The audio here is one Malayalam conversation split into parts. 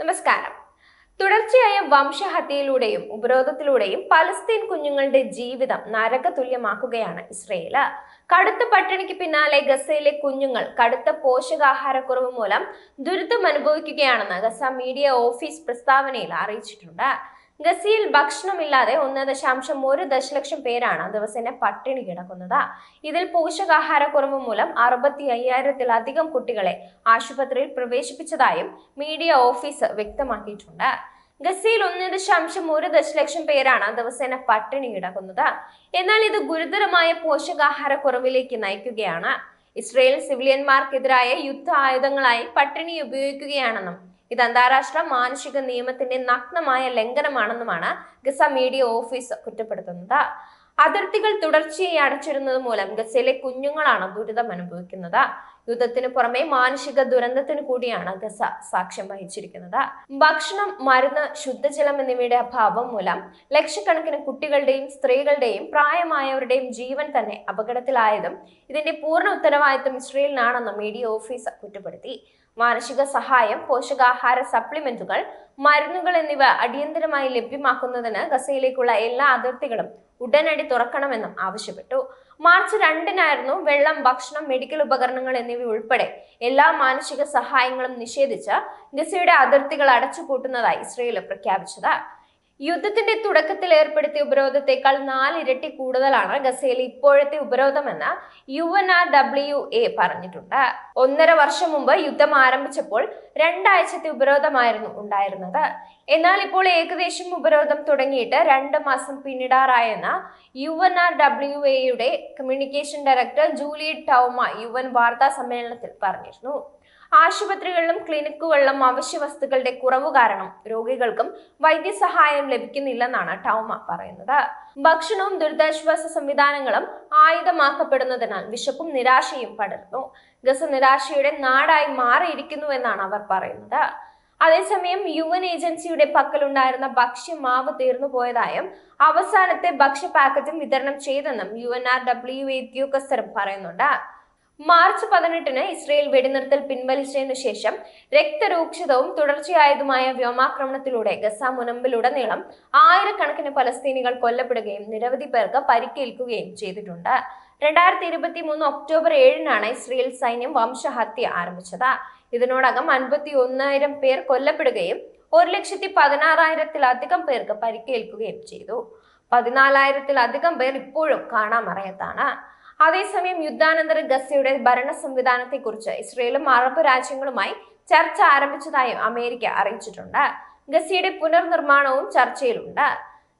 നമസ്കാരം. തുടർച്ചയായ വംശഹത്യയിലൂടെയും ഉപരോധത്തിലൂടെയും പലസ്തീൻ കുഞ്ഞുങ്ങളുടെ ജീവിതം നരകതുല്യമാക്കുകയാണ് ഇസ്രയേൽ. കടുത്ത പട്ടിണിക്ക് പിന്നാലെ ഗസയിലെ കുഞ്ഞുങ്ങൾ കടുത്ത പോഷകാഹാരക്കുറവ് മൂലം ദുരിതം അനുഭവിക്കുകയാണെന്ന് ഗസ മീഡിയ ഓഫീസ് പ്രസ്താവനയിൽ അറിയിച്ചിട്ടുണ്ട്. ഗസയിൽ ഭക്ഷണമില്ലാതെ ഒന്ന് ദശാംശം ഒരു ദശലക്ഷം പേരാണ് ദിവസേന പട്ടിണി കിടക്കുന്നത്. ഇതിൽ പോഷകാഹാരക്കുറവ് മൂലം അറുപത്തി അയ്യായിരത്തിലധികം കുട്ടികളെ ആശുപത്രിയിൽ പ്രവേശിപ്പിച്ചതായും മീഡിയ ഓഫീസ് വ്യക്തമാക്കിയിട്ടുണ്ട്. ഗസയിൽ ഒന്ന് ദശാംശം ഒരു ദശലക്ഷം പേരാണ് ദിവസേന പട്ടിണി കിടക്കുന്നത്. എന്നാൽ ഇത് ഗുരുതരമായ പോഷകാഹാരക്കുറവിലേക്ക് നയിക്കുകയാണ്. ഇസ്രയേൽ സിവിലിയന്മാർക്കെതിരായ യുദ്ധ ആയുധങ്ങളായി പട്ടിണി ഉപയോഗിക്കുകയാണെന്നും ഇത് അന്താരാഷ്ട്ര മാനുഷിക നിയമത്തിന്റെ നഗ്നമായ ലംഘനമാണെന്നുമാണ് ഗസ മീഡിയ ഓഫീസ് കുറ്റപ്പെടുത്തുന്നത്. അതിർത്തികൾ തുടർച്ചയായി അടച്ചിടുന്നത് മൂലം ഗസയിലെ കുഞ്ഞുങ്ങളാണ് ദുരിതം അനുഭവിക്കുന്നത്. യുദ്ധത്തിന് പുറമെ മാനുഷിക ദുരന്തത്തിന് കൂടിയാണ് ഗസ സാക്ഷ്യം വഹിച്ചിരിക്കുന്നത്. ഭക്ഷണം മരുന്ന് ശുദ്ധജലം എന്നിവയുടെ അഭാവം മൂലം ലക്ഷക്കണക്കിന് കുട്ടികളുടെയും സ്ത്രീകളുടെയും പ്രായമായവരുടെയും ജീവൻ തന്നെ അപകടത്തിലായതും ഇതിന്റെ പൂർണ ഉത്തരവാദിത്വം ഇസ്രയേലിനാണെന്ന് മീഡിയ ഓഫീസ് കുറ്റപ്പെടുത്തി. മാനസിക സഹായം പോഷകാഹാര സപ്ലിമെന്റുകൾ മരുന്നുകൾ എന്നിവ അടിയന്തരമായി ലഭ്യമാക്കുന്നതിന് ഗസയിലേക്കുള്ള എല്ലാ അതിർത്തികളും ഉടനടി തുറക്കണമെന്നും ആവശ്യപ്പെട്ടു. മാർച്ച് രണ്ടിനായിരുന്നു വെള്ളം ഭക്ഷണം മെഡിക്കൽ ഉപകരണങ്ങൾ എന്നിവ ഉൾപ്പെടെ എല്ലാ മാനുഷിക സഹായങ്ങളും നിഷേധിച്ച് ഗസയുടെ അതിർത്തികൾ അടച്ചുപൂട്ടുന്നതായി ഇസ്രയേൽ പ്രഖ്യാപിച്ചത്. യുദ്ധത്തിന്റെ തുടക്കത്തിൽ ഏർപ്പെടുത്തിയ ഉപരോധത്തെക്കാൾ നാലിരട്ടി കൂടുതലാണ് ഗസയിൽ ഇപ്പോഴത്തെ ഉപരോധമെന്ന് U N R W A പറഞ്ഞിട്ടുണ്ട്. ഒന്നര വർഷം മുമ്പ് യുദ്ധം ആരംഭിച്ചപ്പോൾ രണ്ടാഴ്ചത്തെ ഉപരോധമായിരുന്നു ഉണ്ടായിരുന്നത്. എന്നാൽ ഇപ്പോൾ ഏകദേശം ഉപരോധം തുടങ്ങിയിട്ട് രണ്ട് മാസം പിന്നിടാറായെന്ന യു എൻ ആർ ഡബ്ല്യു എയുടെ communication director Juliette Touma U N വാർത്താ സമ്മേളനത്തിൽ പറഞ്ഞിരുന്നു. ആശുപത്രികളിലും ക്ലിനിക്കുകളിലും അവശ്യ വസ്തുക്കളുടെ കുറവ് കാരണം രോഗികൾക്കും വൈദ്യസഹായം ലഭിക്കുന്നില്ലെന്നാണ് ടൗമ പറയുന്നത്. ഭക്ഷണവും ദുരിതാശ്വാസ സംവിധാനങ്ങളും ആയുധമാക്കപ്പെടുന്നതിനാൽ വിശപ്പും നിരാശയും പടരുന്നു. ഗസ നിരാശയുടെ നാടായി മാറിയിരിക്കുന്നുവെന്നാണ് അവർ പറയുന്നത്. അതേസമയം യു എൻ ഏജൻസിയുടെ പക്കലുണ്ടായിരുന്ന ഭക്ഷ്യമാവ് തീർന്നു പോയതായും അവസാനത്തെ ഭക്ഷ്യ പാക്കറ്റും വിതരണം ചെയ്തെന്നും യു എൻ ആർ ഡബ്ല്യു ഉദ്യോഗസ്ഥരും പറയുന്നുണ്ട്. മാർച്ച് പതിനെട്ടിന് ഇസ്രയേൽ വെടിനിർത്തൽ പിൻവലിച്ചതിനു ശേഷം രക്തരൂക്ഷിതവും തുടർച്ചയായതുമായ വ്യോമാക്രമണത്തിലൂടെ ഗസ മുനമ്പിലുടനീളം ആയിരക്കണക്കിന് പലസ്തീനികൾ കൊല്ലപ്പെടുകയും നിരവധി പേർക്ക് പരിക്കേൽക്കുകയും ചെയ്തിട്ടുണ്ട്. രണ്ടായിരത്തി ഇരുപത്തി മൂന്ന് ഒക്ടോബർ ഏഴിനാണ് ഇസ്രയേൽ സൈന്യം വംശഹത്യ ആരംഭിച്ചത്. ഇതിനോടകം അൻപത്തി ഒന്നായിരം പേർ കൊല്ലപ്പെടുകയും ഒരു ലക്ഷത്തി പതിനാറായിരത്തിലധികം പേർക്ക് പരിക്കേൽക്കുകയും ചെയ്തു. പതിനാലായിരത്തിലധികം പേർ ഇപ്പോഴും കാണാമറയത്താണ്. അതേസമയം യുദ്ധാനന്തര ഗസയുടെ ഭരണ സംവിധാനത്തെക്കുറിച്ച് ഇസ്രയേലും അറബ് രാജ്യങ്ങളുമായി ചർച്ച ആരംഭിച്ചതായും അമേരിക്ക അറിയിച്ചിട്ടുണ്ട്. ഗസയുടെ പുനർനിർമ്മാണവും ചർച്ചയിലുണ്ട്.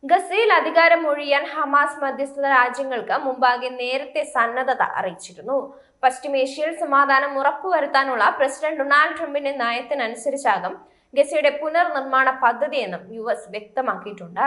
ഗസയിൽ അധികാരം ഒഴിയാൻ ഹമാസ് മധ്യസ്ഥ രാജ്യങ്ങൾക്ക് മുമ്പാകെ നേരത്തെ സന്നദ്ധത അറിയിച്ചിരുന്നു. പശ്ചിമേഷ്യയിൽ സമാധാനം ഉറപ്പുവരുത്താനുള്ള പ്രസിഡന്റ് ഡൊണാൾഡ് ട്രംപിന്റെ നയത്തിനനുസരിച്ചാകും ഗസയുടെ പുനർനിർമ്മാണ പദ്ധതിയെന്നും യു എസ് വ്യക്തമാക്കിയിട്ടുണ്ട്.